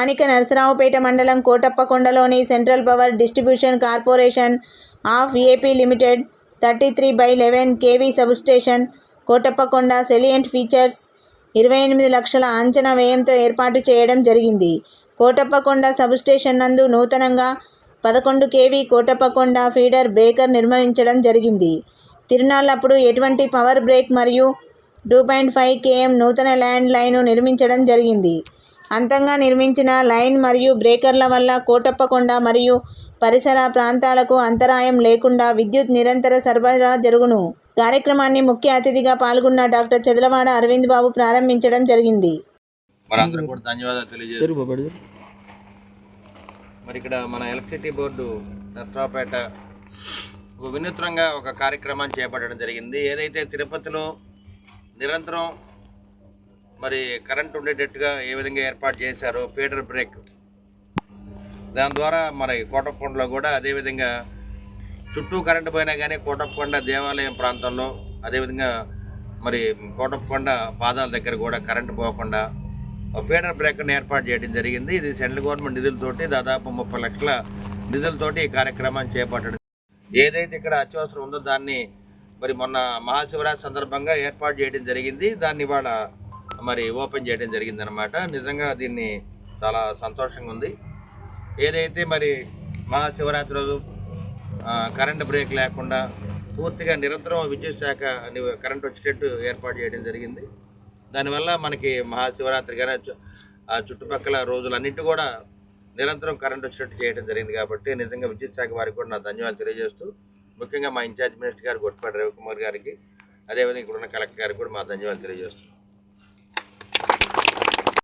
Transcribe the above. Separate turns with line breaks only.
స్థానిక నరసరావుపేట మండలం కోటప్పకొండలోని central power distribution corporation of AP limited thirty three by eleven KV substation Kotappakonda salient features ఇరవై ఎనిమిది లక్షల అంచనా వ్యయంతో ఏర్పాటు చేయడం జరిగింది. కోటప్పకొండ సబ్స్టేషన్ నందు నూతనంగా పదకొండు కేవీ కోటప్పకొండ ఫీడర్ బ్రేకర్ నిర్మించడం జరిగింది. తిరునాళ్ళప్పుడు ఎటువంటి పవర్ బ్రేక్ మరియు టూ పాయింట్ ఫైవ్ కేఎం నూతన ల్యాండ్ లైను నిర్మించడం జరిగింది. అంతంగా నిర్మించిన లైన్ మరియు బ్రేకర్ల వల్ల కోటప్పకొండ మరియు పరిసర ప్రాంతాలకు అంతరాయం లేకుండా విద్యుత్ నిరంతర సరఫరా జరుగును. కార్యక్రమాన్ని ముఖ్య అతిథిగా పాల్గొన్న డాక్టర్ చదలవాడ అరవింద్ బాబు ప్రారంభించడం జరిగింది.
మరి ఇక్కడ మన ఎలక్ట్రిసిటీ బోర్డు ఒక వినూత్నంగా ఒక కార్యక్రమాన్ని చేపట్టడం జరిగింది. ఏదైతే తిరుపతిలో నిరంతరం మరి కరెంట్ ఉండేటట్టుగా ఏ విధంగా ఏర్పాటు చేశారు ఫీడర్ బ్రేక్. దాని ద్వారా మరి కోటప్పకొండలో కూడా అదేవిధంగా చుట్టూ కరెంటు పోయినా కానీ కోటప్పకొండ దేవాలయం ప్రాంతంలో అదేవిధంగా మరి కోటప్పకొండ పాదాల దగ్గర కూడా కరెంటు పోకుండా ఫీడర్ బ్రేకర్ని ఏర్పాటు చేయడం జరిగింది. ఇది సెంట్రల్ గవర్నమెంట్ నిధులతోటి దాదాపు ముప్పై లక్షల నిధులతోటి ఈ కార్యక్రమాన్ని చేపట్టడం. ఏదైతే ఇక్కడ అత్యవసరం ఉందో దాన్ని మరి మొన్న మహాశివరాత్రి సందర్భంగా ఏర్పాటు చేయడం జరిగింది. దాన్ని ఇవాళ మరి ఓపెన్ చేయడం జరిగిందనమాట నిజంగా దీన్ని చాలా సంతోషంగా ఉంది. ఏదైతే మరి మహాశివరాత్రి రోజు కరెంటు కరెంట్ బ్రేక్ లేకుండా పూర్తిగా నిరంతరం విద్యుత్ శాఖ కరెంటు కరెంట్ వచ్చేటట్టు ఏర్పాటు చేయడం జరిగింది. దానివల్ల మనకి మహాశివరాత్రి కానీ ఆ చుట్టుపక్కల రోజులన్నింటి కూడా నిరంతరం కరెంట్ వచ్చేటట్టు చేయడం జరిగింది కాబట్టి నిజంగా విద్యుత్ శాఖ వారికి కూడా నా ధన్యవాదాలు తెలియజేస్తూ ముఖ్యంగా మా ఇన్ఛార్జ్ మినిస్టర్ గారు గొట్టపాటి రవికుమార్ గారికి అదేవిధంగా ఇక్కడ ఉన్న కలెక్టర్ గారికి కూడా మా ధన్యవాదాలు తెలియజేస్తున్నాం